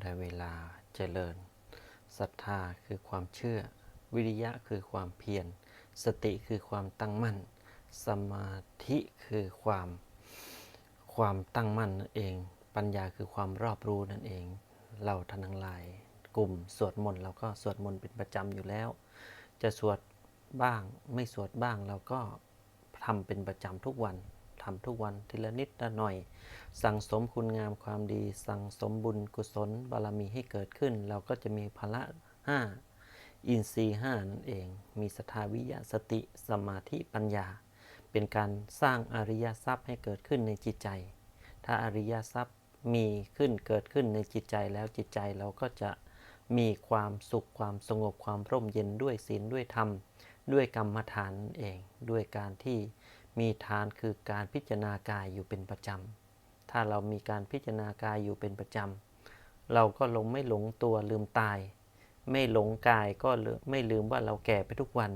ได้เวลาเจริญศรัทธาคือความเชื่อ วิริยะคือความเพียร สติคือความตั้งมั่น สมาธิคือความความตั้งมั่นนั่นเอง ปัญญาคือความรอบรู้นั่นเอง เราท่านทั้งหลายกลุ่มสวดมนต์เราก็สวดมนต์เป็นประจำอยู่แล้ว จะสวดบ้างไม่สวดบ้างเราก็ทำเป็นประจำทุกวัน ทำทุกวันทีละนิดละหน่อย สั่งสมคุณงามความดี สั่งสมบุญกุศลบารมีให้เกิดขึ้น เราก็จะมีพละห้าอินทรีย์ห้านั่นเอง มีสทาวิยะสติสมาธิปัญญา เป็นการสร้างอริยทรัพย์ให้เกิดขึ้นในจิตใจ ถ้าอริยทรัพย์มีขึ้นเกิดขึ้นในจิตใจแล้วจิตใจเราก็จะมีความสุขความสงบความร่มเย็นด้วยศีลด้วยธรรม ด้วยกรรมฐานนั่นเอง ด้วยการที่ มีทานคือการพิจารณากายอยู่เป็นประจำ ถ้าเรามีการพิจารณากายอยู่เป็นประจำ เราก็ลงไม่หลงตัวลืมตาย ไม่หลงกายก็ลืมไม่ลืมว่าเราแก่ไปทุกวัน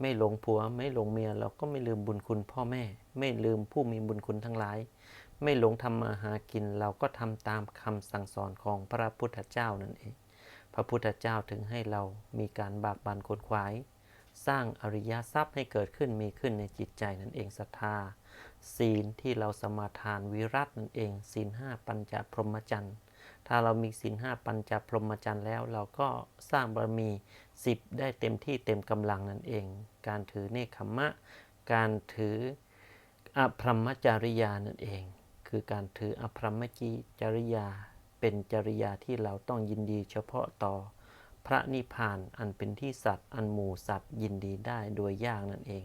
ไม่หลงผัวไม่หลงเมียเราก็ไม่ลืมบุญคุณพ่อแม่ ไม่ลืมผู้มีบุญคุณทั้งหลาย ไม่หลงทำมาหากินเราก็ทำตามคำสั่งสอนของพระพุทธเจ้านั่นเอง พระพุทธเจ้าถึงให้เรามีการบากบันขนขวาย สร้างอริยทรัพย์ให้เกิดขึ้นมีขึ้นในจิตใจนั่นเองศรัทธา ศีลที่เราสมาทานวิรัตนั่นเอง ศีลห้าปัญจพรหมจรรย์ถ้าเรามีศีลห้าปัญจพรหมจรรย์แล้ว เราก็สร้างบารมีสิบได้เต็มที่เต็มกำลังนั่นเอง การถือเนคขมะ การถืออภรรมจริยานั่นเอง คือการถืออภรรมจิจริยา เป็นจริยาที่เราต้องยินดีเฉพาะต่อ พระนิพพานอันเป็นที่สัตว์อันหมู่สัตว์ยินดีได้โดยยากนั่นเอง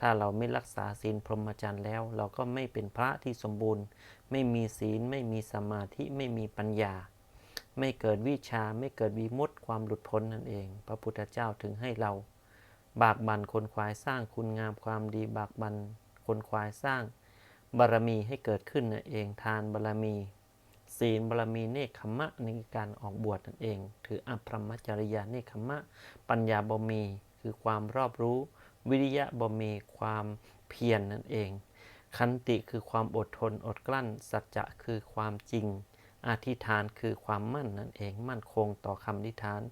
ถ้าเราไม่รักษาศีลพรหมจรรย์แล้ว เราก็ไม่เป็นพระที่สมบูรณ์ ไม่มีศีลไม่มีสมาธิไม่มีปัญญา ไม่เกิดวิชาไม่เกิดวิมุตติความหลุดพ้นนั่นเอง พระพุทธเจ้าถึงให้เรา บากบั่นคนควายสร้างคุณงามความดีบากบั่นคนควายสร้างบารมีให้เกิดขึ้นนั่นเองทานบารมี ศีลบารมีเนคขมะในการออกบวชนั่นเอง ถืออภรมจริยาเนคขมะ ปัญญาบารมี คือความรอบรู้ วิริยะบารมีความเพียรนนั่นเองขันติคือความอดทนอดกลั้น สัจจะคือความจริง อธิษฐานคือความมั่นนั่นเอง มั่นคงต่อคำอธิษฐาน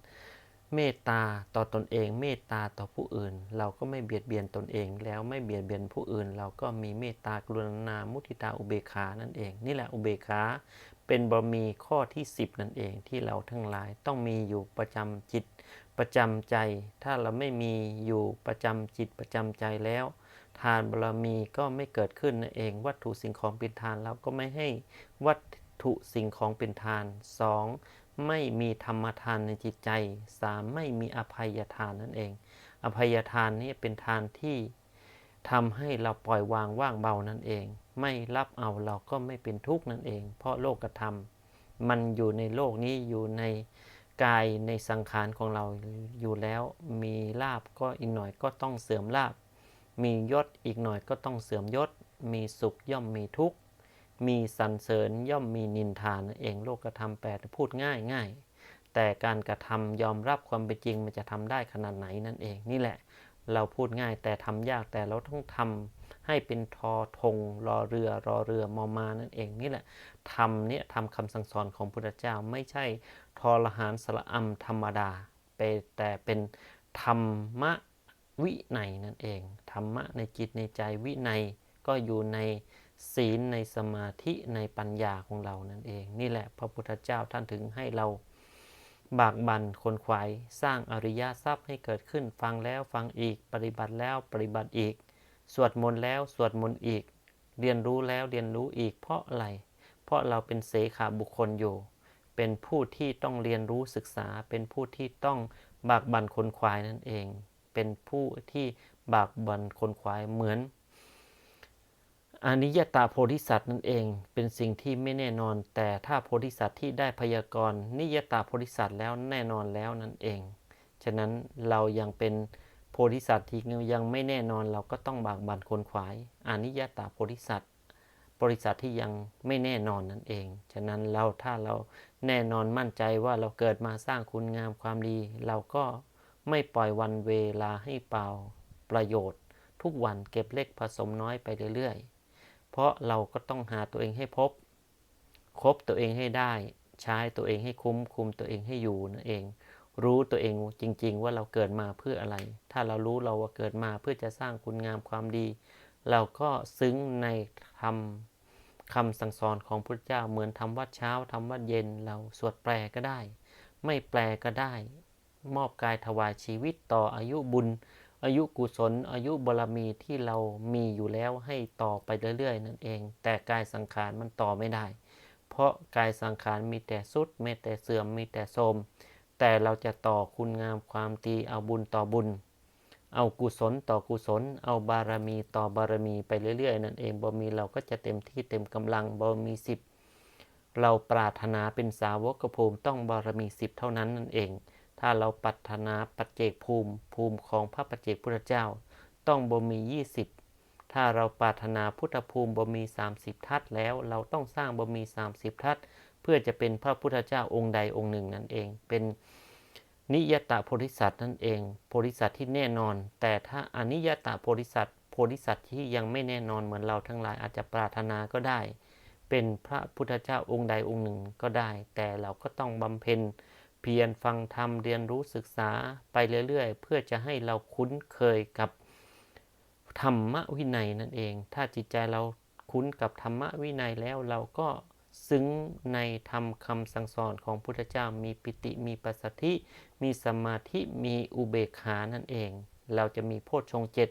เมตตาต่อตนเอง เมตตาต่อผู้อื่น เราก็ไม่เบียดเบียนตนเอง แล้วไม่เบียดเบียนผู้อื่น เราก็มีเมตตากรุณา มุทิตาอุเบกขานั่นเอง นี่แหละอุเบกขา เป็นบารมีข้อที่ 10 นั่นเองที่เราทั้งหลายต้องมีอยู่ประจำจิตประจำใจ ถ้าเราไม่มีอยู่ประจำจิตประจำใจแล้ว ทานบารมีก็ไม่เกิดขึ้นนั่นเอง วัตถุสิ่งของเป็นทานเราก็ไม่ให้วัตถุสิ่งของเป็นทาน 2. ไม่มีธรรมทานในจิตใจ 3. ไม่มีอภัยทานนั่นเอง อภัยทานนี้เป็นทานที่ทำให้เราปล่อยวางว่างเบานั่นเอง ไม่รับเอาเราก็ไม่เป็นทุกข์นั่นเอง เพราะโลกธรรม มันอยู่ในโลกนี้อยู่ในกายในสังขารของเราอยู่แล้วมีลาบก็อีกหน่อยก็ต้องเสื่อมลาบ มียศอีกหน่อยก็ต้องเสื่อมยศ มีสุขย่อมมีทุกข์ มีสรรเสริญย่อมมีนินทานนั่นเองโลกธรรมแปดพูดง่ายง่ายแต่การกระทำยอมรับความเป็นจริงมันจะทำได้ขนาดไหนนั่นเอง นี่แหละ เราพูดง่ายแต่ทำยากแต่เราต้องทำ ให้เป็นทอทงรอเรือรอเรือมอมานั่นเองนี่แหละทำเนี่ยทำคำสั่งสอนของพุทธเจ้าไม่ใช่ทอรหารสละอัมธรรมดาไปแต่เป็นธรรมะวิไนนั่นเองธรรมะในจิตในใจวิไนก็อยู่ในศีลในสมาธิในปัญญาของเรานั่นเอง นี่แหละพระพุทธเจ้าท่านถึงให้เราบากบันคนขวายสร้างอริยทรัพย์ให้เกิดขึ้นฟังแล้วฟังอีกปฏิบัติแล้วปฏิบัติอีก สวดมนต์แล้วสวดมนต์อีก เรียนรู้แล้วเรียนรู้อีกเพราะอะไร เพราะเราเป็นเสขาบุคคลอยู่ เป็นผู้ที่ต้องเรียนรู้ศึกษา เป็นผู้ที่ต้องบากบั่นคนควายนั่นเอง เป็นผู้ที่บากบั่นคนควายเหมือนอนิยตาโพธิสัตว์นั่นเอง เป็นสิ่งที่ไม่แน่นอน แต่ถ้าโพธิสัตว์ที่ได้พยากรณ์นิยตาโพธิสัตว์แล้วแน่นอนแล้วนั่นเอง ฉะนั้นเรายังเป็น ธิสัตว์ที่ยังไม่แน่นอนเราก็ต้องบากบันคนขวายอนิยตาโพธิสัตว์บริษัทที่ยังไม่แน่นอนนั่นเอง ฉะนั้นเราถ้าเราแน่นอนมั่นใจว่าเราเกิดมาสร้างคุณงามความดี เราก็ไม่ปล่อยวันเวลาให้เปล่าประโยชน์ ทุกวันเก็บเล็กผสมน้อยไปเรื่อยๆ เพราะเราก็ต้องหาตัวเองให้พบ คบตัวเองให้ได้ ใช้ตัวเองให้คุ้มคุมตัวเองให้อยู่นั่นเอง รู้ตัวเองจริง ๆ ว่าเราเกิดมาเพื่ออะไร ถ้าเรารู้เราว่าเกิดมาเพื่อจะสร้างคุณงามความดี เราก็ซึ้งในธรรมคำสั่งสอนของพระเจ้าเหมือนทำวัดเช้าทำวัดเย็นเราสวดแปลก็ได้ ไม่แปลก็ได้ มอบกายถวายชีวิตต่ออายุบุญ อายุกุศล อายุบารมีที่เรามีอยู่แล้วให้ต่อไปเรื่อยๆ นั่นเอง แต่กายสังขารมันต่อไม่ได้ เพราะกายสังขารมีแต่สุดมีแต่เสื่อมมีแต่โทรม แต่เราจะต่อคุณงามความดีเอาบุญต่อบุญ เอากุศลต่อกุศล เอาบารมีต่อบารมีไปเรื่อยๆ นั่นเองบารมีเราก็จะเต็มที่เต็มกำลังบารมีสิบเราปรารถนาเป็นสาวกภูมิต้องบารมีสิบเท่านั้นนั่นเอง ถ้าเราปรารถนาปัจเจกภูมิภูมิของพระปัจเจกพุทธเจ้า ต้องบารมี 20 ถ้าเราปรารถนาพุทธภูมิบารมี 30 ทัศแล้ว เราต้องสร้างบารมี 30 ทัศ เพื่อจะเป็นพระพุทธเจ้าองค์ใดองค์หนึ่งนั่นเอง เป็นนิยตโพธิสัตว์นั่นเอง โพธิสัตว์ที่แน่นอน แต่ถ้าอนิยตโพธิสัตว์โพธิสัตว์ที่ยังไม่แน่นอนเหมือนเราทั้งหลายอาจจะปรารถนาก็ได้ เป็นพระพุทธเจ้าองค์ใดองค์หนึ่งก็ได้ แต่เราก็ต้องบำเพ็ญเพียรฟังธรรมเรียนรู้ศึกษาไปเรื่อยๆ เพื่อจะให้เราคุ้นเคยกับธรรมวินัยนั่นเอง ถ้าจิตใจเราคุ้นกับธรรมวินัยแล้วเราก็ ซึ้งในธรรมคำสั่งสอนของพุทธเจ้ามีปิติมีปัสสธิ มีสมาธิมีอุเบกขานั่นเอง เราจะมีโพชฌงเจ็ด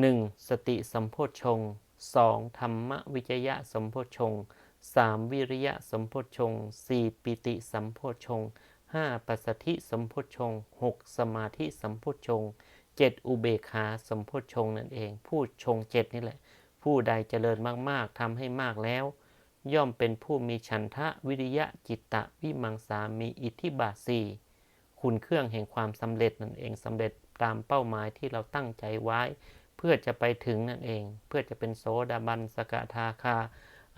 หนึ่งสติสัมโพชฌงค์สองธรรมวิจยะสัมโพชฌงค์สามวิริยะสัมโพชฌงค์สี่ปิติสัมโพชฌงค์ห้าปัสสธิสัมโพชฌงค์หกสมาธิสัมโพชฌงค์เจ็ดอุเบกขาสัมโพชฌงนั่นเอง ผู้ชงเจ็ดนี่แหละ ผู้ใดเจริญมากๆทำให้มากแล้ว ย่อมเป็นผู้มีฉันทะวิริยะจิตตะวิมังสามีอิทธิบาสีคุณเครื่องแห่งความสำเร็จนั่นเองสำเร็จตามเป้าหมายที่เราตั้งใจไว้ เพื่อจะไปถึงนั่นเอง เพื่อจะเป็นโสดาบันสกทาคา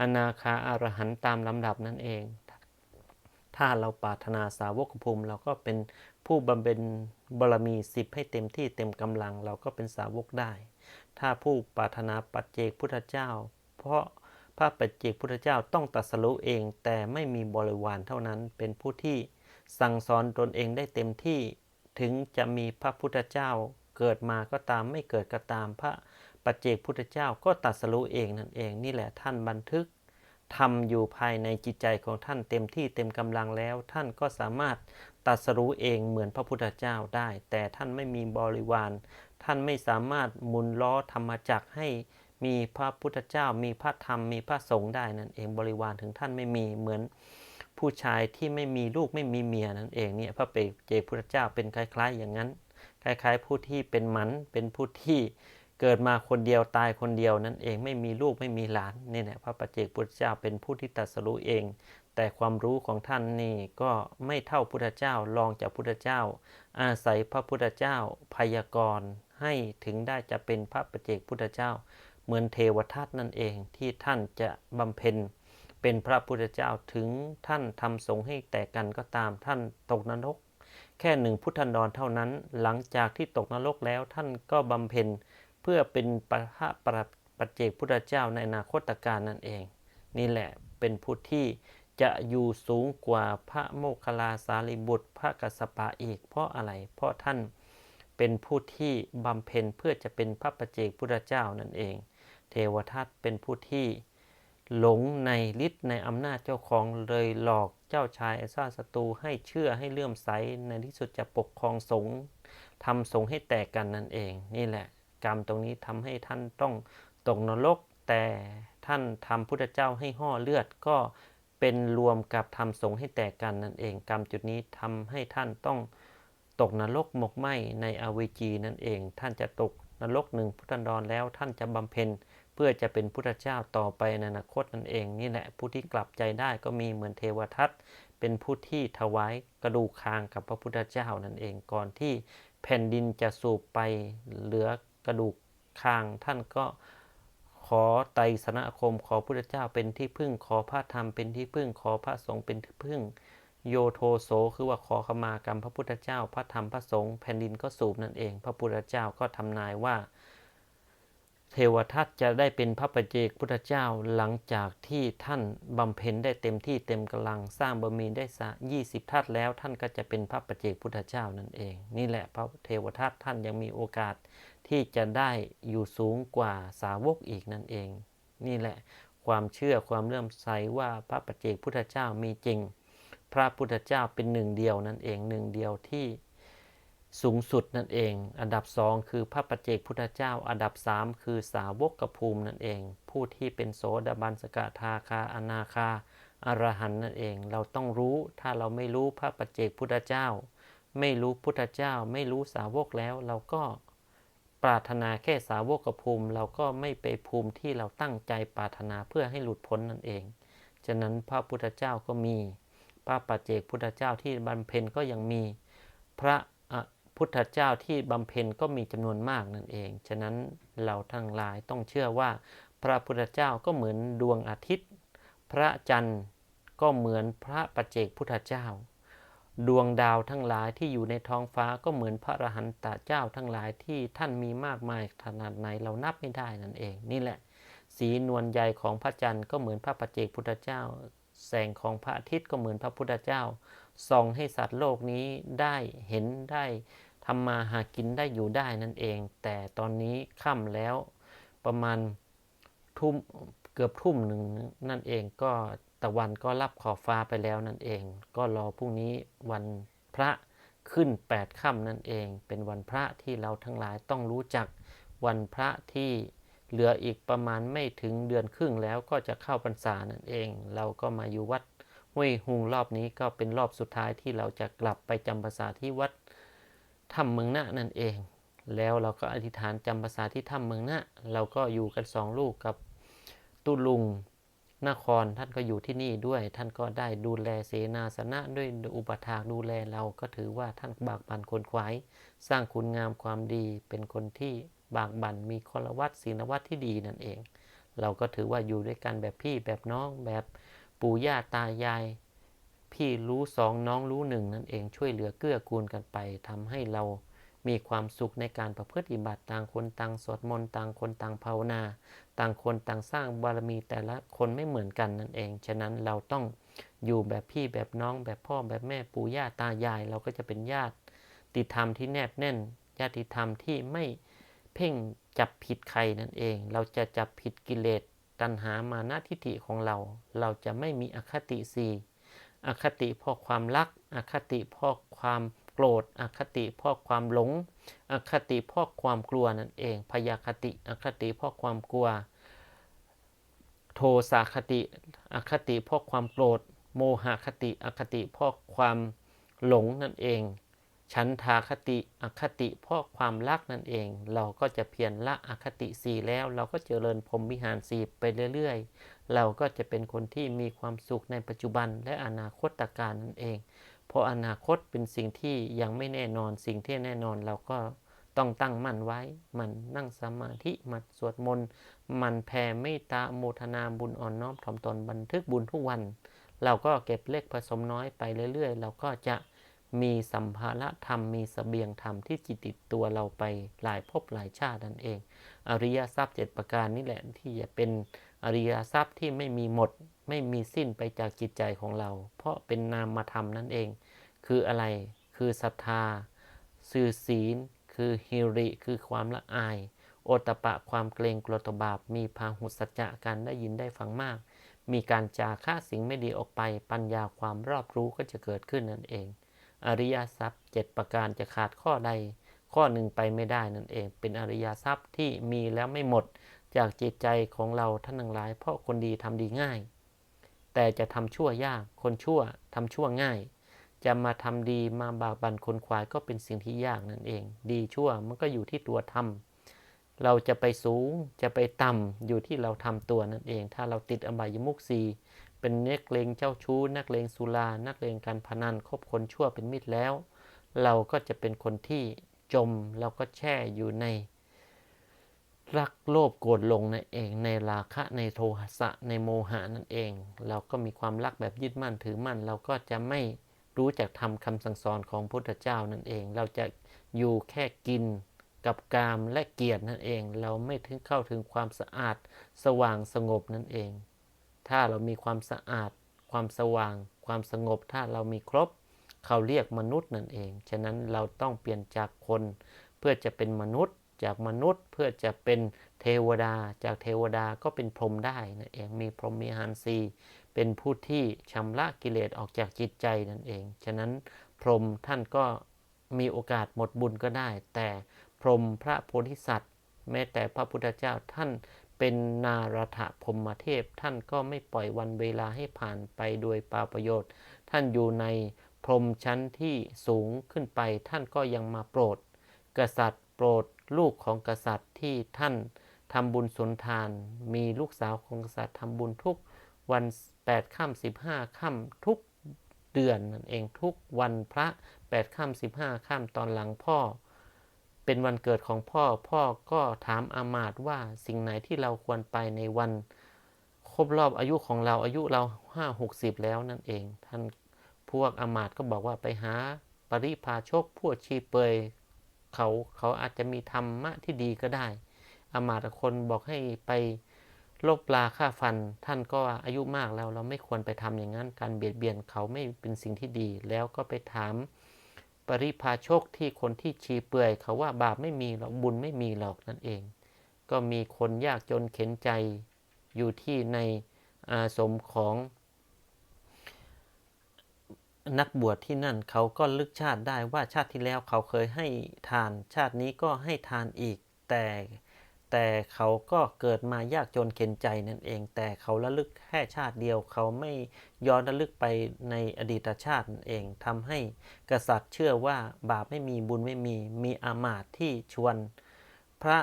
อนาคาอารหันตามลำดับนั่นเอง ถ้าเราปรารถนาสาวกภูมิเราก็เป็นผู้บำเพ็ญบารมีสิบให้เต็มที่เต็มกำลังเราก็เป็นสาวกได้ ถ้าผู้ปรารถนาปัจเจกพุทธเจ้า เพราะ พระปัจเจกพุทธเจ้าต้องตรัสรู้เอง แต่ไม่มีบริวารเท่านั้น เป็นผู้ที่สั่งสอนตนเองได้เต็มที่ ถึงจะมีพระพุทธเจ้าเกิดมาก็ตามไม่เกิดก็ตามพระปัจเจกพุทธเจ้าก็ตรัสรู้เองนั่นเอง นี่แหละท่านบันทึกทำอยู่ภายในจิตใจของท่านเต็มที่เต็มกำลังแล้ว ท่านก็สามารถตรัสรู้เองเหมือนพระพุทธเจ้าได้ แต่ท่านไม่มีบริวาร ท่านไม่สามารถหมุนล้อธรรมจักรให้ มีพระพุทธเจ้า มีพระธรรม มีพระสงฆ์ได้นั่นเองบริวารถึงท่านไม่มีเหมือนผู้ชายที่ไม่มีลูกไม่มีเมียนั่นเองเนี่ยพระเปเจพุทธเจ้าเป็นคล้าย ๆ อย่างนั้น คล้าย ๆ ผู้ที่เป็นหมันเป็นผู้ที่เกิดมาคนเดียวตายคนเดียวนั่นเองไม่มีลูกไม่มีหลานนี่แหละพระปัจเจกพุทธเจ้าเป็นผู้ที่ตรัสรู้เอง แต่ความรู้ของท่านนี่ก็ไม่เท่าพุทธเจ้ารองจากพุทธเจ้า อาศัยพระพุทธเจ้าพยากรณ์ให้ถึงได้จะเป็นพระปัจเจกพุทธเจ้า เหมือนเทวทัตนั่นเองที่ท่านจะบำเพ็ญเป็นพระพุทธเจ้าถึงท่านทำสงฆ์ให้แตกกันก็ตามท่านตกนรก แค่หนึ่งพุทธันดรเท่านั้น หลังจากที่ตกนรกแล้วท่านก็บำเพ็ญเพื่อเป็นพระปัจเจกพุทธเจ้าในอนาคตการนั่นเอง นี่แหละเป็นผู้ที่จะอยู่สูงกว่าพระโมคคัลลาสารีบุตร พระกัสสปะอีก เพราะอะไร เพราะท่านเป็นผู้ที่บำเพ็ญเพื่อจะเป็นพระปัจเจกพุทธเจ้านั่นเอง วทัตเป็นผู้ที่หลงในฤทธิ์ในอำนาจเจ้าของเลยหลอกเจ้าชายไอซ่าศัตรูให้เชื่อให้เลื่อมใสในที่สุดจะปกครองสงฆ์ทำสงฆ์ให้แตกกันนั่นเอง นี่แหละ กรรมตรงนี้ทำให้ท่านต้องตกนรก แต่ท่านทำพุทธเจ้าให้ห่อเลือดก็เป็นรวมกับทำสงฆ์ให้แตกกันนั่นเอง กรรมจุดนี้ทำให้ท่านต้องตกนรกหมกไหมในอเวจีนั่นเอง ท่านจะตกนรกหนึ่งพุทธันดรแล้วท่านจะบำเพ็ญ เพื่อจะเป็นพุทธเจ้าต่อไปในอนาคตนั่นเองนี่แหละผู้ที่กลับใจได้ก็มีเหมือนเทวทัตเป็นผู้ที่ถวายกระดูกคางกับพระพุทธเจ้านั่นเองก่อนที่แผ่นดินจะสูบไปเหลือกระดูกคางท่านก็ขอไตรสนคมขอพุทธเจ้าเป็นที่พึ่งขอพระธรรมเป็นที่พึ่งขอพระสงฆ์เป็นที่พึ่ง โยโทโสคือว่าขอขมากรรมพระพุทธเจ้า พระธรรมพระสงฆ์แผ่นดินก็สูบนั่นเอง พระพุทธเจ้าก็ทำนายว่า เทวทัตจะได้เป็นพระปัจเจกพุทธเจ้าหลังจากที่ท่านบำเพ็ญได้เต็มที่เต็มกำลังสร้างบารมีได้สะยี่สิบทัตแล้วท่านก็จะเป็นพระปัจเจกพุทธเจ้านั่นเอง นี่แหละพระเทวทัตท่านยังมีโอกาสที่จะได้อยู่สูงกว่าสาวกอีกนั่นเอง นี่แหละความเชื่อความเลื่อมใสว่าพระปัจเจกพุทธเจ้ามีจริง พระพุทธเจ้าเป็นหนึ่งเดียวนั่นเองหนึ่งเดียวที่ สูงสุดนั่นเอง อันดับสองคือพระปัจเจกพุทธเจ้า อันดับสามคือสาวกกภูมินั่นเอง ผู้ที่เป็นโสดาบันสกทาคาอนาคาอรหันนั่นเอง เราต้องรู้ถ้าเราไม่รู้พระปัจเจกพุทธเจ้า ไม่รู้พุทธเจ้า ไม่รู้สาวกแล้ว เราก็ปรารถนาแค่สาวกกภูมิ เราก็ไม่ไปภูมิที่เราตั้งใจปรารถนาเพื่อให้หลุดพ้นนั่นเอง ฉะนั้นพระพุทธเจ้าก็มี พระปัจเจกพุทธเจ้าที่บำเพ็ญก็ยังมี พระ พุทธเจ้าที่บำเพ็ญก็มีจำนวนมากนั่นเอง ฉะนั้นเราทั้งหลายต้องเชื่อว่า พระพุทธเจ้าก็เหมือนดวงอาทิตย์ พระจันทร์ก็เหมือนพระปัจเจกพุทธเจ้า ดวงดาวทั้งหลายที่อยู่ในท้องฟ้าก็เหมือนพระอรหันตเจ้าทั้งหลายที่ท่านมีมากมายขนาดไหนเรานับไม่ได้นั่นเอง นี่แหละ สีนวลใยของพระจันทร์ก็เหมือนพระปัจเจกพุทธเจ้า แสงของพระอาทิตย์ก็เหมือนพระพุทธเจ้าส่องให้สัตว์โลกนี้ได้เห็นได้ ทำมาหากินได้อยู่ได้นั่นเอง แต่ตอนนี้ค่ำแล้วประมาณทุ่มเกือบทุ่มหนึ่งนั่นเองก็ตะวันก็รับขอบฟ้าไปแล้วนั่นเอง ก็รอพรุ่งนี้วันพระขึ้นแปดค่ำนั่นเอง เป็นวันพระที่เราทั้งหลายต้องรู้จักวันพระที่เหลืออีกประมาณไม่ถึงเดือนครึ่งแล้วก็จะเข้าพรรษานั่นเอง เราก็มาอยู่วัดห้วยหุงรอบนี้ก็เป็นรอบสุดท้ายที่เราจะกลับไปจำพรรษาที่วัด ถ้ำเมืองนะนั่นเอง แล้วเราก็อธิษฐานจำพรรษาที่ถ้ำเมืองนะเราก็อยู่กันสองลูกกับตุลุงนครท่านก็อยู่ที่นี่ด้วย ท่านก็ได้ดูแลเสนาสนะด้วยอุปถากดูแลเราก็ถือว่าท่านบากบั่นคนขวาย สร้างคุณงามความดีเป็นคนที่บากบั่นมีคลวัตศีลวัตที่ดีนั่นเอง เราก็ถือว่าอยู่ด้วยกันแบบพี่แบบน้องแบบปู่ย่าตายาย พี่รู้สองน้องรู้หนึ่งนั่นเองช่วยเหลือเกื้อกูลกันไปทำให้เรามีความสุขในการประพฤติบัติต่างคนต่างสวดมนต์ต่างคนต่างภาวนา ต่างคนต่างสร้างบารมีแต่ละคนไม่เหมือนกันนั่นเอง ฉะนั้นเราต้องอยู่แบบพี่แบบน้องแบบพ่อแบบแม่ปู่ย่าตายาย เราก็จะเป็นญาติติธรรมที่แนบแน่น ญาติธรรมที่ไม่เพ่งจับผิดใครนั่นเอง เราจะจับผิดกิเลสตัณหามานะทิฏฐิของเรา เราจะไม่มีอคติสี อคติเพราะความรัก อคติเพราะความโกรธ อคติเพราะความหลง อคติเพราะความกลัวนั่นเอง พยาคติ อคติเพราะความกลัว โทสาคติ อคติเพราะความโกรธ โมหคติ อคติเพราะความหลงนั่นเอง ฉันทาคติอคติเพราะความรักนั่นเอง เราก็จะเพียรละอคติสี่แล้ว เราก็เจริญพรหมวิหารสีไปเรื่อยๆ เราก็จะเป็นคนที่มีความสุขในปัจจุบันและอนาคตการนั่นเอง เพราะอนาคตเป็นสิ่งที่ยังไม่แน่นอนสิ่งที่แน่นอนเราก็ต้องตั้งมั่นไว้ มันนั่งสมาธิ มันสวดมนต์ มันแผ่เมตตาโมทนาบุญอ่อนน้อมถ่อมตนบันทึกบุญทุกวัน เราก็เก็บเล็กผสมน้อยไปเรื่อยๆ เราก็จะ มีสัมภาระธรรมมีสเสบียงธรรมที่จิตติดตัวเราไปหลายภพหลายชาตินั่นเอง อริยทรัพย์เจ็ดประการนี่แหละที่จะเป็นอริยทรัพย์ที่ไม่มีหมด ไม่มีสิ้นไปจากจิตใจของเรา เพราะเป็นนามธรรมนั่นเอง คืออะไรคือศรัทธา สื่อศีล คือฮิริ คือความละอาย โอตปะความเกรงกลัวตบาปมีพาหุสัจจะการได้ยินได้ฟังมาก มีการจาค่าสิ่งไม่ดีออกไป ปัญญาความรอบรู้ก็จะเกิดขึ้นนั่นเอง อริยทรัพย์เจ็ดประการจะขาดข้อใด ข้อหนึ่งไปไม่ได้นั่นเอง เป็นอริยทรัพย์ที่มีแล้วไม่หมด จากจิตใจของเราท่านทั้งหลาย เพราะคนดีทำดีง่าย แต่จะทำชั่วยาก คนชั่วทำชั่วง่าย จะมาทำดีมาบากบั่นคนควายก็เป็นสิ่งที่ยากนั่นเอง ดีชั่วมันก็อยู่ที่ตัวทำเราจะไปสูงจะไปต่ำอยู่ที่เราทำตัวนั่นเอง ถ้าเราติดอบายมุกซี เป็นนักเลงเจ้าชู้ นักเลงสุรานักเลงการพนันคบคนชั่วเป็นมิตรแล้ว เราก็จะเป็นคนที่จมเราก็แช่อยู่ใน รักโลภโกรธลงนั่นเอง ในราคะในโทสะในโมหะนั่นเอง เราก็มีความรักแบบยึดมั่นถือมั่น เราก็จะไม่รู้จักทำคำสั่งสอนของพุทธเจ้านั่นเอง เราจะอยู่แค่กินกับกามและเกียรตินั่นเอง เราไม่ถึงเข้าถึงความสะอาดสว่างสงบนั่นเอง ถ้าเรามีความสะอาด ความสว่าง ความสงบ ถ้าเรามีครบ เขาเรียกมนุษย์นั่นเอง ฉะนั้นเราต้องเปลี่ยนจากคน เพื่อจะเป็นมนุษย์ จากมนุษย์เพื่อจะเป็นเทวดา จากเทวดาก็เป็นพรหมได้นั่นเอง มีพรหมมีหารสีเป็นผู้ที่ชำระกิเลสออกจากจิตใจนั่นเอง ฉะนั้นพรหมท่านก็มีโอกาสหมดบุญก็ได้ แต่พรหมพระโพธิสัตว์ แม้แต่พระพุทธเจ้าท่าน เป็นนารถพรมเทพ ท่านก็ไม่ปล่อยวันเวลาให้ผ่านไปโดยปาประโยชน์ ท่านอยู่ในพรมชั้นที่สูงขึ้นไป ท่านก็ยังมาโปรด กษัตริย์โปรดลูกของกษัตริย์ที่ท่านทำบุญสุนทาน มีลูกสาวของกษัตริย์ทำบุญทุกวัน8ค่ำ15ค่ำทุกเดือนนั่นเองทุกวันพระ8ค่ำ15ค่ำตอนหลังพ่อ เป็นวันเกิดของพ่อ พ่อก็ถามอามาตว่าสิ่งไหนที่เราควรไปในวัน ครบรอบอายุของเราอายุเราห้าหกสิบแล้วนั่นเอง ท่านพวกอามาตก็บอกว่าไปหาปริพาชกพวกชีเปยเขาเขาอาจจะมีธรรมะที่ดีก็ได้ อามาตคนบอกให้ไปลบปลาฆ่าฟัน ท่านก็อายุมากแล้วเราไม่ควรไปทำอย่างนั้น การเบียดเบียนเขาไม่เป็นสิ่งที่ดี แล้วก็ไปถาม ปริพาชกที่คนที่ชีเปื่อยเขาว่าบาปไม่มีหรอกบุญไม่มีหรอกนั่นเอง ก็มีคนยากจนเข็นใจอยู่ที่ในอาสมของ นักบวชที่นั่นเขาก็ลึกชาติได้ว่าชาติที่แล้วเขาเคยให้ทาน ชาตินี้ก็ให้ทานอีก แต่ แต่เขาก็เกิดมายากจนเข็นใจนั่นเอง แต่เขาระลึกแค่ชาติเดียว เขาไม่ย้อนระลึกไปในอดีตชาตินั่นเองทำให้กษัตริย์เชื่อว่าบาปไม่มีบุญไม่มี มีอามาตย์ที่ชวน พระ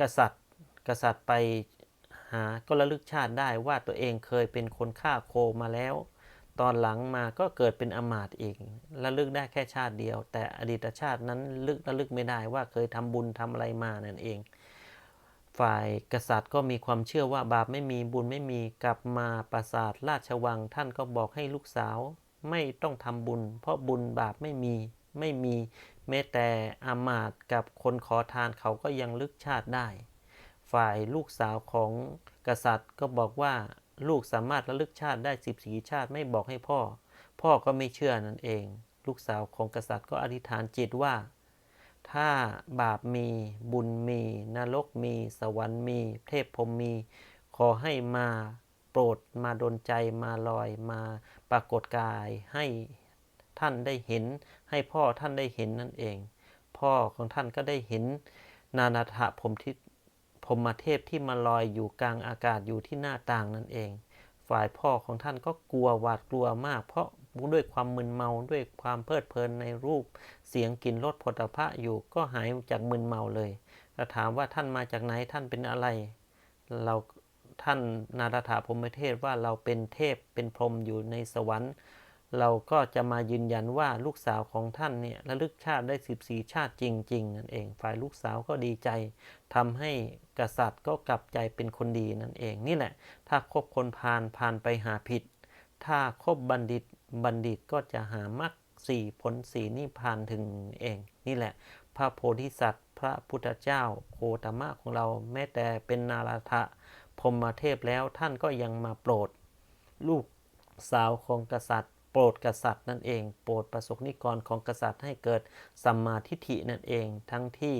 กษัตริย์กษัตริย์ไปหาก็ระลึกชาติได้ว่าตัวเองเคยเป็นคนฆ่าโคมาแล้ว ตอนหลังมาก็เกิดเป็นอมาตย์อีกระลึกได้แค่ชาติเดียว แต่อดีตชาตินั้นลึกระลึกไม่ได้ว่าเคยทำบุญทำอะไรมานั่นเอง ฝ่ายกษัตริย์ก็มีความเชื่อว่าบาปไม่มีบุญไม่มีกลับมาปราสาทราชวัง ท่านก็บอกให้ลูกสาว ไม่ต้องทำบุญ เพราะบุญบาปไม่มีไม่มีแม้แต่อามาตกับคนขอทานเขาก็ยังลึกชาติได้ ฝ่ายลูกสาวของกษัตริย์ก็บอกว่า ลูกสามารถระลึกชาติได้สิบสีชาติไม่บอกให้พ่อ พ่อก็ไม่เชื่อนั่นเอง ลูกสาวของกษัตริย์ก็อธิษฐานจิตว่า ถ้าบาปมีบุญมี นรกมี สวรรค์มี เทพพรมมี ขอให้มาโปรดมาดนใจมาลอยมาปรากฏกายให้ท่านได้เห็น ให้พ่อท่านได้เห็นนั่นเอง พ่อของท่านก็ได้เห็น นานาถพรมที่ พรหมเทพที่มาลอยอยู่กลางอากาศอยู่ที่หน้าต่างนั่นเอง ฝ่ายพ่อของท่านก็กลัวหวาดกลัวมาก เพราะด้วยความมึนเมาด้วยความเพลิดเพลินในรูป เสียงกลิ่นรสผลิตภัณฑ์อยู่ก็หายจากมึนเมาเลยแล้วถามว่าท่านมาจากไหนท่านเป็นอะไร เราท่านนาราถาพรหมเทพว่าเราเป็นเทพเป็นพรหมอยู่ในสวรรค์ เราก็จะมายืนยันว่าลูกสาวของท่านเนี่ยระลึกชาติได้ 14 ชาติจริง ๆ นั่นเอง ฝ่ายลูกสาวก็ดีใจทำให้กษัตริย์ก็กลับใจเป็นคนดีนั่นเอง นี่แหละ ถ้าคบคนพาลพาลไปหาผิด ถ้าคบบัณฑิตบัณฑิตก็จะหามรรคสี่ผลสีนิพานถึงเอง นี่แหละ พระโพธิสัตว์ พระพุทธเจ้าโคตมะของเราแม้แต่เป็นนาราธะพรมเทพแล้วท่านก็ยังมาโปรด ลูกสาวของกษัตริย์ โปรดกษัตริย์นั่นเอง โปรดประสบนิกรของกษัตริย์ให้เกิดสัมมาทิฏฐินั่นเอง ทั้งที่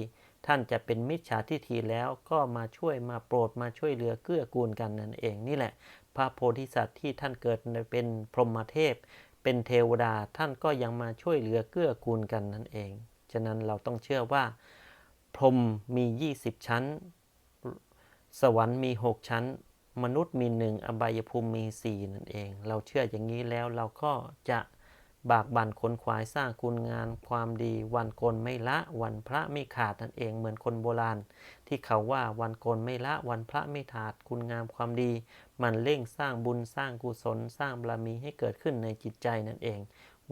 ท่านจะเป็นมิจฉาทิฏฐิแล้วก็มาช่วยมาโปรดมาช่วยเหลือเกื้อกูลกันนั่นเอง นี่แหละ พระโพธิสัตว์ที่ท่านเกิดเป็นพรหมเทพ เป็นเทวดาท่านก็ยังมาช่วยเหลือเกื้อกูลกันนั่นเอง ฉะนั้นเราต้องเชื่อว่า พรหมมี 20 ชั้น สวรรค์มี 6 ชั้น มนุษย์มีหนึ่งอบายภูมิมี4นั่นเอง เราเชื่ออย่างนี้แล้วเราก็จะบากบั่นขนขวายสร้างคุณงานความดีวันโกนไม่ละวันพระไม่ขาดนั่นเองเหมือนคนโบราณ ที่เขาว่าวันโกนไม่ละวันพระไม่ขาดคุณงามความดี มันเร่งสร้างบุญสร้างกุศลสร้างบารมีให้เกิดขึ้นในจิตใจนั่นเอง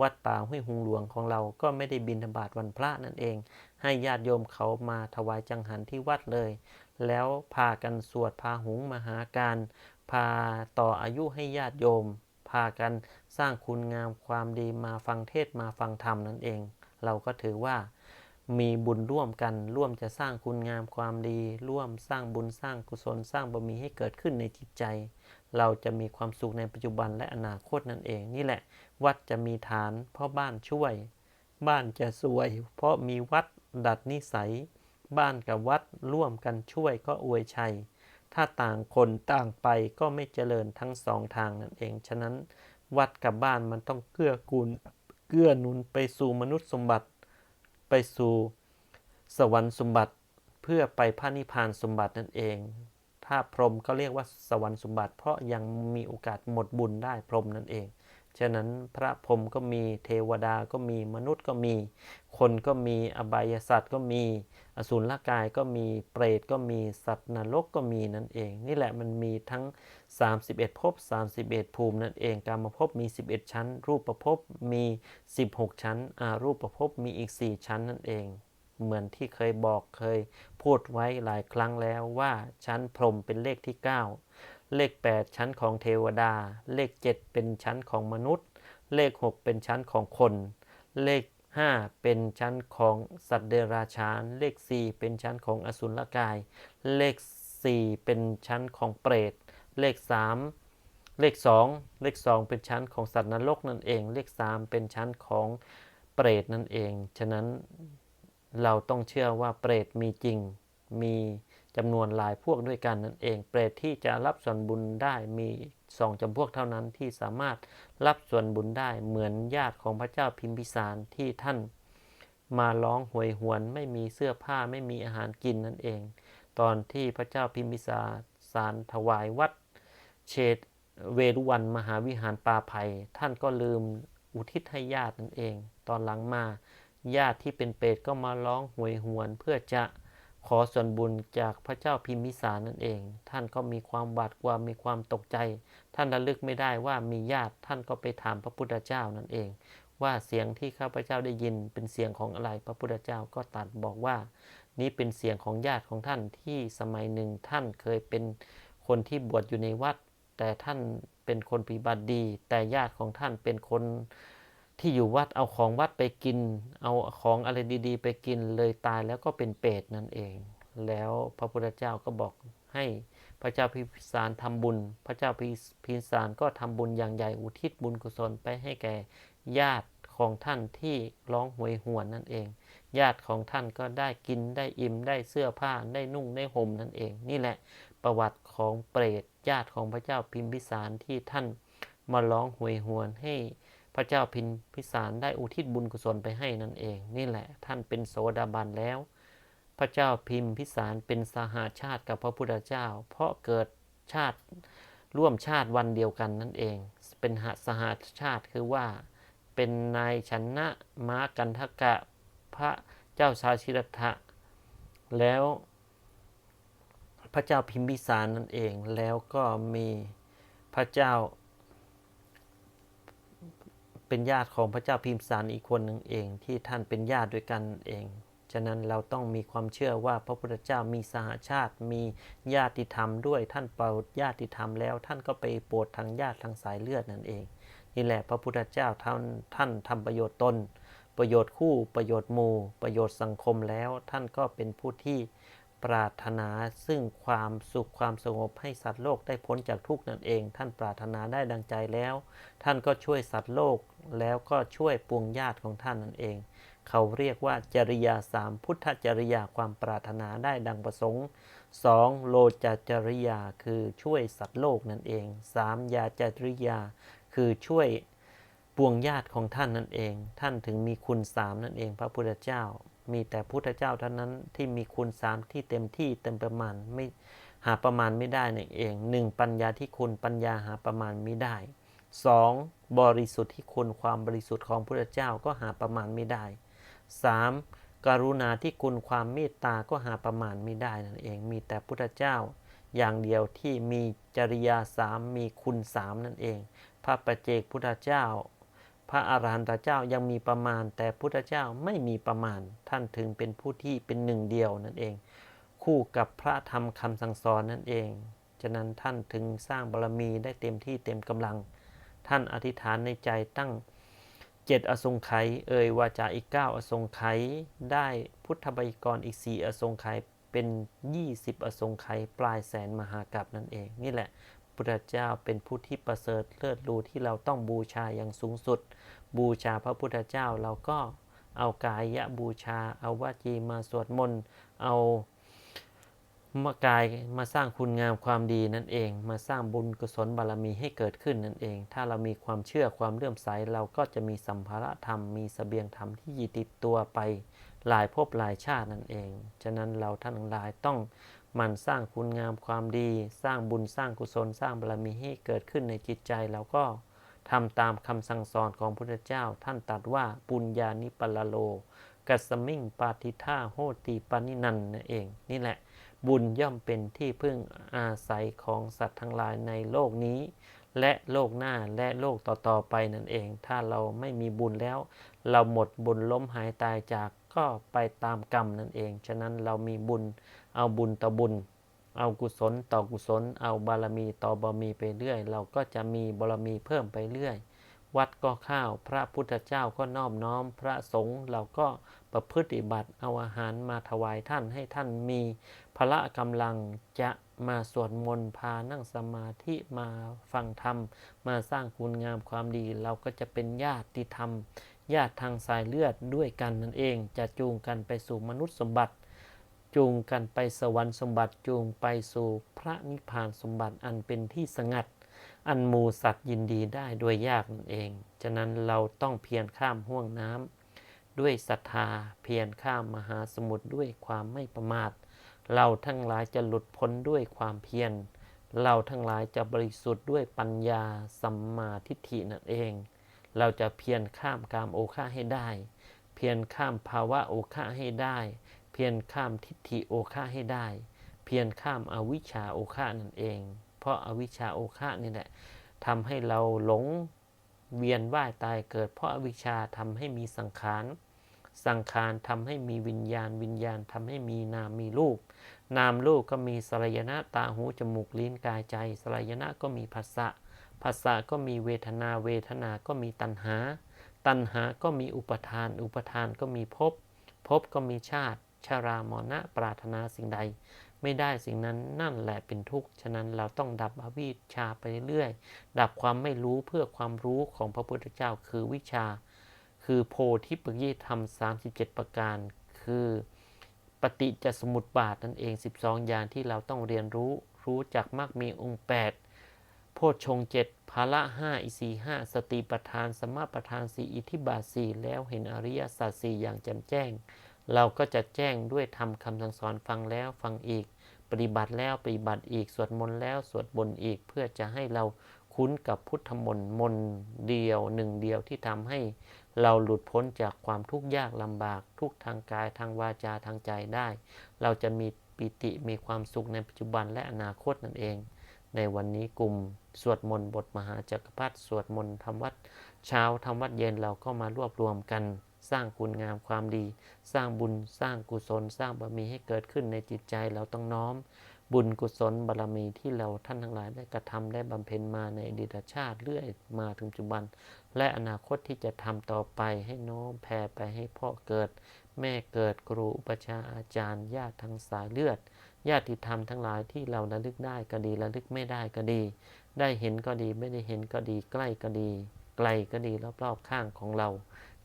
วัดป่าห้วยหงหลวงของเราก็ไม่ได้บินธบาตวันพระนั่นเอง ให้ญาติโยมเขามาถวายจังหันที่วัดเลย แล้วพากันสวดพาหุงมหาการ พาต่ออายุให้ญาติโยม พากันสร้างคุณงามความดีมาฟังเทศมาฟังธรรมนั่นเอง เราก็ถือว่ามีบุญร่วมกันร่วมจะสร้างคุณงามความดี ร่วมสร้างบุญสร้างกุศลสร้างบารมีให้เกิดขึ้นในจิตใจ เราจะมีความสุขในปัจจุบันและอนาคตนั่นเอง นี่แหละ วัดจะมีฐานเพราะบ้านช่วย บ้านจะสวย เพราะมีวัดดัดนิสัย บ้านกับวัดร่วมกันช่วยก็อวยชัย ถ้าต่างคนต่างไปก็ไม่เจริญทั้งสองทางนั่นเอง ฉะนั้นวัดกับบ้านมันต้องเกื้อกูล เกื้อหนุนไปสู่มนุษย์สมบัติ ไปสู่สวรรค์สมบัติ เพื่อไปพระนิพพานสมบัตินั่นเอง ถ้าพรหมก็เรียกว่าสวรรค์สมบัติ เพราะยังมีโอกาสหมดบุญได้พรหมนั่นเอง ฉะนั้นพระพรหมก็มีเทวดาก็มีมนุษย์ก็มี คนก็มีอบายสัตว์ก็มี อสูรกายก็มีเปรตก็มีสัตว์นรกก็มีนั่นเอง นี่แหละมันมีทั้ง 31ภพ31 ภูมินั่นเองการมาภพมี 11 ชั้น รูปประภพมี 16 ชั้นอารูปประภพมีอีก 4 ชั้นนั่นเอง เหมือนที่เคยบอกเคยพูดไว้หลายครั้งแล้วว่าชั้นพรหมเป็นเลขที่ 9 เลข 8 ชั้นของเทวดา เลข 7 เป็นชั้นของมนุษย์ เลข 6 เป็นชั้นของคน เลข 5 เป็นชั้นของสัตว์เดรัจฉาน เลข 4 เป็นชั้นของอสุรกาย เลข 4 เป็นชั้นของเปรต เลข 3 เลข 2 เลข 2 เป็นชั้นของสัตว์นรกนั่นเอง เลข 3 เป็นชั้นของเปรตนั่นเอง ฉะนั้นเราต้องเชื่อว่าเปรตมีจริง มี จำนวนหลายพวกด้วยกันนั่นเอง เปรตที่จะรับส่วนบุญได้มีสองจำพวกเท่านั้นที่สามารถรับส่วนบุญได้เหมือนญาติของพระเจ้าพิมพิสารที่ท่านมาร้องหวยหวนไม่มีเสื้อผ้าไม่มีอาหารกินนั่นเอง ตอนที่พระเจ้าพิมพิสารสารถวายวัด เชตเวรุวันมหาวิหารปาไผ่ท่านก็ลืมอุทิศให้ญาตินั่นเอง ตอนหลังมาญาติที่เป็นเปรตก็มาร้องหวยหวนเพื่อจะ ขอส่วนบุญจากพระเจ้าพิมพิสารนั่นเอง ท่านก็มีความหวาดกลัวมีความตกใจ ท่านระลึกไม่ได้ว่ามีญาติท่านก็ไปถามพระพุทธเจ้านั่นเอง ว่าเสียงที่ข้าพเจ้าได้ยินเป็นเสียงของอะไรพระพุทธเจ้าก็ตรัสบอกว่า นี้เป็นเสียงของญาติของท่านที่สมัยหนึ่งท่านเคยเป็นคนที่บวชอยู่ในวัด แต่ท่านเป็นคนปฏิบัติดี แต่ญาติของท่านเป็นคน ที่อยู่วัดเอาของวัดไปกิน เอาของอะไรดี ๆ ไปกินเลยตายแล้วก็เป็นเปรตนั่นเอง แล้วพระพุทธเจ้าก็บอกให้พระเจ้าพิมพิสารทำบุญ พระเจ้าพิมพิสารก็ทำบุญอย่างใหญ่อุทิศบุญกุศลไปให้แก่ญาติของท่านที่ร้องหวยหวนนั่นเอง ญาติของท่านก็ได้กินได้อิ่มได้เสื้อผ้าได้นุ่งได้ห่มนั่นเอง นี่แหละประวัติของเปรตญาติของพระเจ้าพิมพิสารที่ท่านมาร้องหวยหวนให้ ระเจ้าพิมพิสารได้อุทิศบุญกุศลไปให้นั่นเอง นี่แหละท่านเป็นโสดาบันแล้ว พระเจ้าพิมพิสารเป็นสหาชาติกับพระพุทธเจ้า เพราะเกิดชาติร่วมชาติวันเดียวกันนั่นเอง เป็นหสหาชาติคือว่า เป็นนายชนะม้ากันทกะพระเจ้าชาชิรทะแล้วพระเจ้าพิมพิสารนั่นเองแล้วก็มีพระเจ้า เป็นญาติของพระเจ้าพิมสารอีกคนหนึ่งเอง ที่ท่านเป็นญาติด้วยกันเอง ฉะนั้นเราต้องมีความเชื่อว่าพระพุทธเจ้ามีสหาชาติ มีญาติธรรมด้วยท่านโปรดญาติธรรมแล้ว ท่านก็ไปโปรดทางญาติทางสายเลือดนั่นเอง นี่แหละพระพุทธเจ้าท่านท่านทำประโยชน์ตน ประโยชน์คู่ประโยชน์หมู่ ประโยชน์สังคมแล้ว ท่านก็เป็นผู้ที่ ปรารถนาซึ่งความสุขความสงบให้สัตว์โลกได้พ้นจากทุกข์นั่นเอง ท่านปรารถนาได้ดังใจแล้ว ท่านก็ช่วยสัตว์โลกแล้วก็ช่วยปวงญาติของท่านนั่นเอง เขาเรียกว่าจริยาสามพุทธจริยาความปรารถนาได้ดังประสงค์ 2. โลจจริยาคือช่วยสัตว์โลกนั่นเอง 3. ยาจริยา คือช่วยปวงญาติของท่านนั่นเอง ท่านถึงมีคุณสามนั่นเอง พระพุทธเจ้า มีแต่พุทธเจ้าเท่านั้นที่มีคุณสามที่เต็มที่เต็มประมาณไม่หาประมาณไม่ได้นั่นเองหนึ่งปัญญาที่คุณปัญญาหาประมาณไม่ได้ 2. บริสุทธิ์ที่คุณความบริสุทธิ์ของพุทธเจ้าก็หาประมาณไม่ได้ 3. กรุณาที่คุณความเมตตาก็หาประมาณไม่ได้นั่นเอง มีแต่พุทธเจ้า อย่างเดียวที่มีจริยาสามมีคุณสามนั่นเอง พระประเจกพุทธเจ้า พระอาหารหันตเจ้ายังมีประมาณ แต่พุทธเจ้าไม่มีประมาณ ท่านถึงเป็นผู้ที่เป็นหนึ่งเดียวนั่นเอง คู่กับพระธรรมคำสั่งสอนนั่นเอง ฉะนั้นท่านถึงสร้างบารมีได้เต็มที่เต็มกำลัง ท่านอธิษฐานในใจตั้งเจ็ดอสงไขยเอ่ยวาจาอีกเก้าอสงไขยได้พุทธบัยกรอีกสี่อสงไขยเป็นยี่สิบอสงไขยปลายแสนมหากรัปนั่นเอง นี่แหละ พุทธเจ้าเป็นผู้ที่ประเสริฐเลิศรูที่เราต้องบูชาอย่างสูงสุด บูชาพระพุทธเจ้าเราก็เอากายะบูชา เอาวาจีมาสวดมนต์ เอามากายมาสร้างคุณงามความดีนั่นเอง มาสร้างบุญกุศลบารมีให้เกิดขึ้นนั่นเอง ถ้าเรามีความเชื่อความเลื่อมใสเราก็จะมีสัมภาระธรรม มีเสบียงธรรมที่ติดตัวไปหลายภพหลายชาตินั่นเอง ฉะนั้นเราท่านทั้งหลายต้อง มันสร้างคุณงามความดี สร้างบุญสร้างกุศลสร้างบารมีให้เกิดขึ้นในจิตใจเราก็ทำตามคำสั่งสอนของพระพุทธเจ้า ท่านตรัสว่าปุญญานิปัลโล กัสมิงปาติท่าโหติปานินันนั่นเอง นี่แหละ บุญย่อมเป็นที่พึ่งอาศัยของสัตว์ทั้งหลายในโลกนี้ และโลกหน้าและโลกต่อๆไปนั่นเอง ถ้าเราไม่มีบุญแล้ว เราหมดบุญล้มหายตายจากก็ไปตามกรรมนั่นเอง ฉะนั้นเรามีบุญ เอาบุญต่อบุญ เอากุศลต่อกุศล เอาบารมีต่อบารมีไปเรื่อย เราก็จะมีบารมีเพิ่มไปเรื่อย วัดก็ข้าว พระพุทธเจ้าก็นอบน้อม พระสงฆ์เราก็ประพฤติบัติเอาอาหารมาถวายท่านให้ท่านมีพละกำลังจะมาสวดมนต์พานั่งสมาธิมาฟังธรรม มาสร้างคุณงามความดี เราก็จะเป็นญาติธรรม ญาติทางสายเลือดด้วยกันนั่นเอง จะจูงกันไปสู่มนุษย์สมบัติ จูงกันไปสวรรค์สมบัติจูงไปสู่พระนิพพานสมบัติอันเป็นที่สงัด อันมูสัตว์ยินดีได้โดยยากนั่นเอง ฉะนั้นเราต้องเพียรข้ามห่วงน้ำด้วยศรัทธาเพียรข้ามมหาสมุทรด้วยความไม่ประมาท เราทั้งหลายจะหลุดพ้นด้วยความเพียรเราทั้งหลายจะบริสุทธิ์ด้วยปัญญาสัมมาทิฏฐินั่นเอง เราจะเพียรข้ามกามโอฆะให้ได้ เพียรข้ามภาวะโอฆะให้ได้ เพียรข้ามทิฏฐิโอฆะให้ได้ เพียรข้ามอวิชชาโอฆะนั่นเอง เพราะอาวิชชาโอฆะนี่แหละทำให้เราหลงเวียนว่ายตายเกิด เพราะอาวิชชาทำให้มีสังขาร สังขารทำให้มีวิญญาณ วิญญาณทำให้มีนามมีรูป นามรูปก็มีสลายนะตาหูจมูกลิ้นกายใจสลายนะก็มีภาษะ ภาษะก็มีเวทนาเวทนาก็มีตัณหา ตัณหาก็มีอุปทาน อุปทานก็มีภพภพก็มีชาติชารามรณะปรารถนาสิ่งใด ไม่ได้สิ่งนั้นนั่นแหละเป็นทุกข์ ฉะนั้นเราต้องดับอวิชชาไปเรื่อยๆดับความไม่รู้เพื่อความรู้ของพระพุทธเจ้าคือวิชา คือโพธิปักยีธรรม 37 ประการ คือปฏิจจสมุปบาทนั่นเอง 12 อย่างที่เราต้องเรียนรู้รู้จักมากมีองค์ 8 โพชฌงเจ็ดภาละห้าอิสีห้าสติปัฏฐาน สมาปัฏฐานสี่อิทิบาสี่แล้วเห็นอริยสัจสี่อย่างแจ่มแจ้ง เราก็จะแจ้งด้วยทำคำสั่งสอนฟังแล้วฟังอีก ปฏิบัติแล้วปฏิบัติอีก สวดมนต์แล้วสวดบนต์อีก เพื่อจะให้เราคุ้นกับพุทธมนต์มนต์เดียวหนึ่งเดียวที่ทำให้เราหลุดพ้นจากความทุกข์ยากลำบาก ทุกทางกายทางวาจาทางใจได้ เราจะมีปิติมีความสุขในปัจจุบันและอนาคตนั่นเอง ในวันนี้กลุ่มสวดมนต์บทมหาจักรพรรดิสวดมนต์ทำวัดเช้าทำวัดเย็นเราก็มารวบรวมกัน สร้างคุณงามความดี สร้างบุญสร้างกุศล สร้างบารมีให้เกิดขึ้นในจิตใจเราต้องน้อม บุญกุศลบารมีที่เราท่านทั้งหลายได้กระทำได้บำเพ็ญมาในอดีตชาติเรื่อยมาถึงปัจจุบัน และอนาคตที่จะทำต่อไปให้น้อมแผ่ไปให้พ่อเกิด แม่เกิดครูอุปชาอาจารย์ญาติทางสายเลือด ญาติธรรมทั้งหลายที่เราระลึกได้ก็ดีระลึกไม่ได้ก็ดี ได้เห็นก็ดีไม่ได้เห็นก็ดีใกล้ก็ดี ไกลก็ดีรอบๆข้างของเรา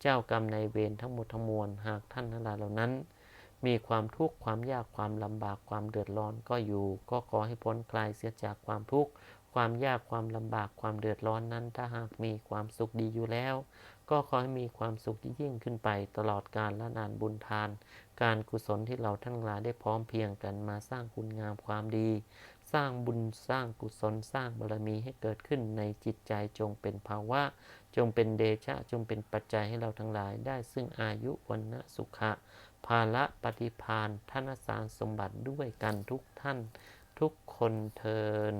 เจ้ากรรมในายเวรทั้งหมดทั้งมวลหากท่านทั้งหลายเหล่านั้น มีความทุกข์ความยากความลำบากความเดือดร้อนก็อยู่ ก็ขอให้พ้นคลายเสียจากความทุกข์ความยากความลำบากความเดือดร้อนนั้นถ้าหากมีความสุขดีอยู่แล้ว ก็ขอให้มีความสุขที่ยิ่งขึ้นไปตลอดกาลและนานบุญทาน การกุศลที่เราทั้งหลายได้พร้อมเพียงกันมาสร้างคุณงามความดี สร้างบุญสร้างกุศลสร้างบารมีให้เกิดขึ้นในจิตใจจงเป็นภาวะ จงเป็นเดชะจงเป็นปัจจัยให้เราทั้งหลายได้ซึ่งอายุวันนะสุขะภาละปฏิพานธนสารสมบัติด้วยกันทุกท่านทุกคนเทิน